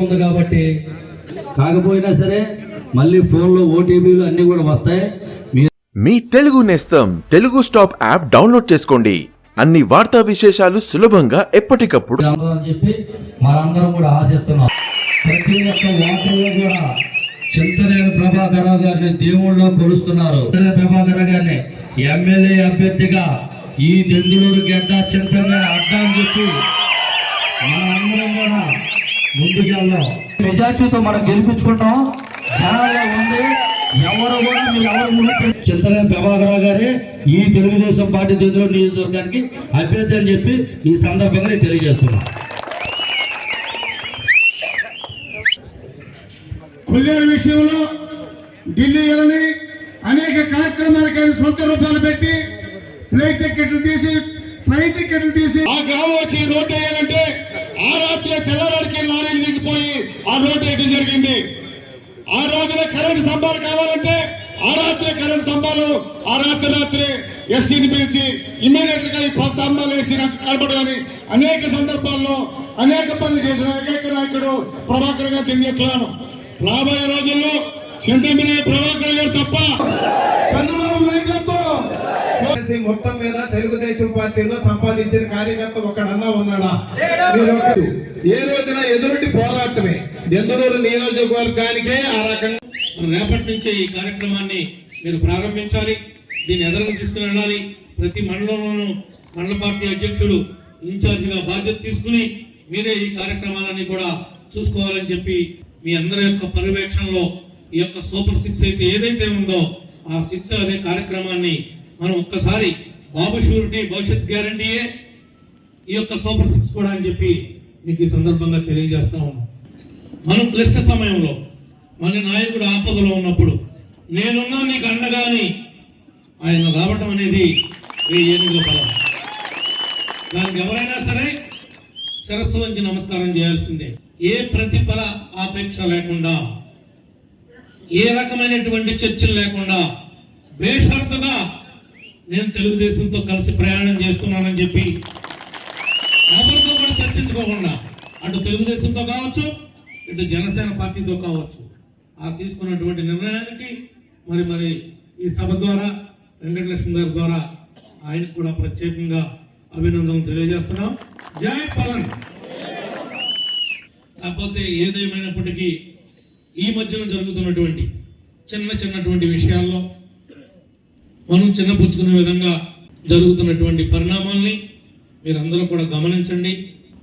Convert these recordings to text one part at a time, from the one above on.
ఉంది కాబట్టి. కాకపోయినా సరే మళ్ళీ ఫోన్లో ఓటీపీలు అన్నీ కూడా వస్తాయి. మీ తెలుగు నేస్తం తెలుగు స్టాప్ యాప్ డౌన్లోడ్ చేసుకోండి. అన్ని వార్తా విశేషాలు సులభంగా ఎప్పటికప్పుడు చెప్పి మనందరం కూడా ఆశిస్తున్నాం. ప్రతి ఒక్క ఓటర్లు కూడా చింతనేని ప్రభాకర్ గారిని దేవుళ్ళలో కొలుస్తున్నారు. ప్రభాకర్ గారిని ఎమ్మెల్యే అభ్యర్థిగా ఈ దెందులూరు గడ్డ చింతనే అడ్డా అని చెప్పి మనందరం కూడా ముందుకెళ్దాం. మెజార్టీతో మనం గెలిపించుకుంటాం. జనాల్లో ఉంది. ఎవరు కూడా మీరు ఎవరు గారి ఈ తెలుగుదేశం పార్టీ దెందులూరు నియోజకవర్గానికి అభ్యర్థి అని చెప్పి ఈ సందర్భంగా నేను తెలియజేస్తున్నాను కొల్లేరు విషయంలో ఢిల్లీ వెళ్ళని అనేక కార్యక్రమాలకు ఆయన సొంత రూపాయలు పెట్టి ఫ్లైట్ టికెట్లు తీసి ట్రైన్ టికెట్లు తీసి ఆ రోజున కరెంటు స్తంభాలు కావాలంటే ఆ రాత్రి కరెంటు స్తంభాలు ఆ రాత్రి రాత్రి ఎస్సీని పిలిచి ఇమ్మీడియట్గా ఈ స్తంభాలు వేసి నాకు కనబడాలని అనేక సందర్భాల్లో అనేక పనులు చేసిన ఏకైక నాయకుడు ప్రభాకర్ గారు తెలియట్లాను రాబోయే రోజుల్లో చింతమినే ప్రభాకర్ గారు తప్ప చంద్రబాబు తెలిసి మొత్తం మీద తెలుగుదేశం పార్టీలో సంపాదించిన కార్యకర్త ఒకడన్నా ఉన్నాడా? ఏ రోజున ఎదురుటి పోరాటమే. దెందులూరు నియోజకవర్గానికే ఆ రకంగా. రేపటి నుంచే ఈ కార్యక్రమాన్ని మీరు ప్రారంభించాలి. దీన్ని ఎదరకు తీసుకుని వెళ్ళాలి. ప్రతి మండలంలోనూ మండల పార్టీ అధ్యక్షుడు ఇన్ఛార్జిగా బాధ్యత తీసుకుని మీరే ఈ కార్యక్రమాలన్నీ కూడా చూసుకోవాలని చెప్పి మీ అందరి యొక్క పర్యవేక్షణలో ఈ యొక్క సూపర్ సిక్స్ అయితే ఏదైతే ఉందో ఆ సిక్స్ అనే కార్యక్రమాన్ని మనం ఒక్కసారి బాబు షూరిటీ భవిష్యత్ గ్యారంటీయే ఈ యొక్క సూపర్ సిక్స్ కూడా అని చెప్పి మీకు ఈ సందర్భంగా తెలియజేస్తా ఉన్నాం. మనం క్లిష్ట సమయంలో మన నాయకుడు ఆపదలో ఉన్నప్పుడు నేనున్నా నీకు అండగాని ఆయన రావటం అనేది ఈ ఏనుగుల బలం. దానికి ఎవరైనా సరే శిరస్సు వంచి నమస్కారం చేయాల్సిందే. ఏ ప్రతిఫల ఆపేక్ష లేకుండా ఏ రకమైనటువంటి చర్చలు లేకుండా బేషరతుగా నేను తెలుగుదేశంతో కలిసి ప్రయాణం చేస్తున్నానని చెప్పి ఎవరితో కూడా చర్చించుకోకుండా అటు తెలుగుదేశంతో కావచ్చు ఇటు జనసేన పార్టీతో కావచ్చు. ఆ తీసుకున్నటువంటి నిర్ణయానికి మరి మరి ఈ సభ ద్వారా వెంకటలక్ష్మి గారి ద్వారా ఆయనకు కూడా ప్రత్యేకంగా అభినందనలు తెలియజేస్తున్నాం. జై పవన్! కాకపోతే ఏదేమైనప్పటికీ ఈ మధ్యన జరుగుతున్నటువంటి చిన్న చిన్నటువంటి విషయాల్లో మనం చిన్నపుచ్చుకునే విధంగా జరుగుతున్నటువంటి పరిణామాల్ని మీరందరూ కూడా గమనించండి.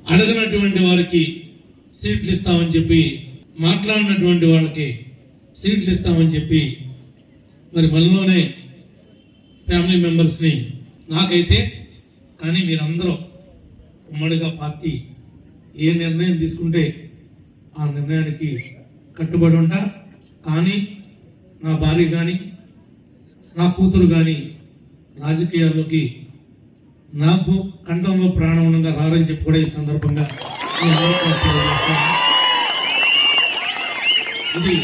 అడగనటువంటి వారికి సీట్లు ఇస్తామని చెప్పి మాట్లాడినటువంటి వాళ్ళకి సీట్లు ఇస్తామని చెప్పి మరి మనలోనే ఫ్యామిలీ మెంబర్స్ని నాకైతే కానీ మీరందరూ ఉమ్మడిగా పార్టీ ఏ నిర్ణయం తీసుకుంటే ఆ నిర్ణయానికి కట్టుబడి ఉంటా కానీ నా భార్య కానీ నా కూతురు కానీ రాజకీయాల్లోకి నాకు కంఠంలో ప్రాణం ఉండగా రారని చెప్పి కూడా ఈ సందర్భంగా. ఇది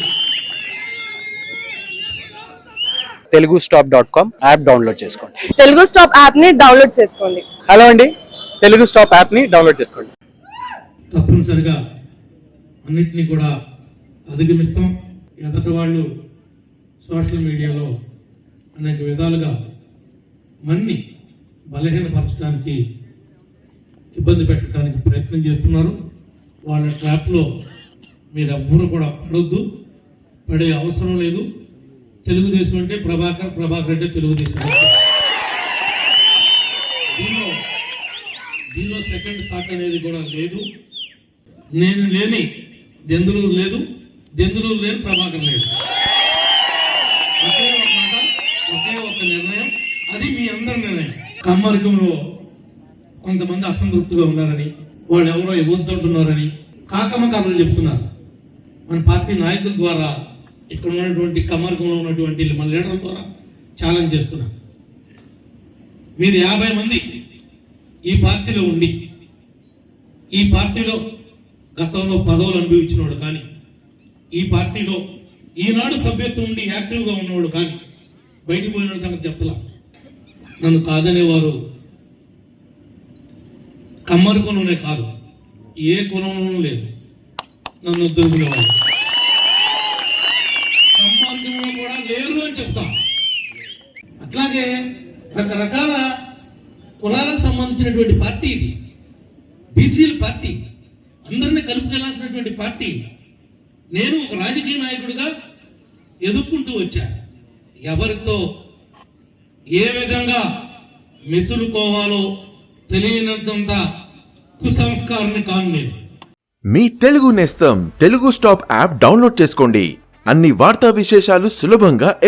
Telugu stop dot com app download చేసుకోండి. తెలుగు స్టాప్ యాప్ని డౌన్లోడ్ చేసుకోండి. హలో అండి తెలుగు స్టాప్ యాప్ని డౌన్లోడ్ చేసుకోండి. తప్పనిసరిగా అన్నిటినీ కూడా అధిగమిస్తాం. ఎదటి వాళ్ళు సోషల్ మీడియాలో అనేక విధాలుగా మన్ని బలహీనపరచడానికి ఇబ్బంది పెట్టడానికి ప్రయత్నం చేస్తున్నారు. వాళ్ళ ట్రాప్లో మీరు ఎవ్వరూ కూడా పడొద్దు. పడే అవసరం లేదు. తెలుగుదేశం అంటే ప్రభాకర్ ప్రభాకర్ అంటే తెలుగుదేశం. దీనిలో దీనిలో సెకండ్ థాట్ అనేది కూడా లేదు. నేను లేని దెందులూరు లేదు. దెందులూరు లేని ప్రభాకర్ లేదు. ఒకే ఒక నిర్ణయం. అది మీ అందరి నిర్ణయం. కమ్మరికంలో కొంతమంది అసంతృప్తిగా ఉన్నారని వాళ్ళు ఎవరో ఇవ్వద్దంటున్నారని కాకమ్మ కథలు చెప్తున్నారు. మన పార్టీ నాయకుల ద్వారా ఇక్కడ ఉన్నటువంటి కమ్మరికంలో ఉన్నటువంటి మన లీడర్ల ద్వారా ఛాలెంజ్ చేస్తున్నారు. మీరు యాభై మంది ఈ పార్టీలో ఉండి ఈ పార్టీలో గతంలో పదవులు అనుభవించినవాడు కానీ ఈ పార్టీలో ఈనాడు సభ్యత్వం ఉండి యాక్టివ్గా ఉన్నవాడు కానీ బయటికి పోయిన సంగతి చెప్పలా. నన్ను కాదనేవారు కమ్మరి కొనునే కాదు ఏ కులంలోనూ లేదు. నన్ను ఉద్యోగులేవారు సంపాద్యంలో కూడా లేరు అని చెప్తాం. అట్లాగే రకరకాల కులాలకు సంబంధించినటువంటి పార్టీ ఇది. బీసీల పార్టీ అందరినీ కలుపుకెళ్ళాల్సినటువంటి పార్టీ నేను ఒక రాజకీయ నాయకుడిగా ఎదుర్కొంటూ వచ్చాను ఎవరితో ఏ విధంగా మెసులుకోవాలో తెలియనంత కుసంస్కారాన్ని కాను నేను. మీ తెలుగు నేస్తం తెలుగు స్టాప్ యాప్ డౌన్లోడ్ చేసుకోండి. అన్ని వార్తా విశేషాలు సులభంగా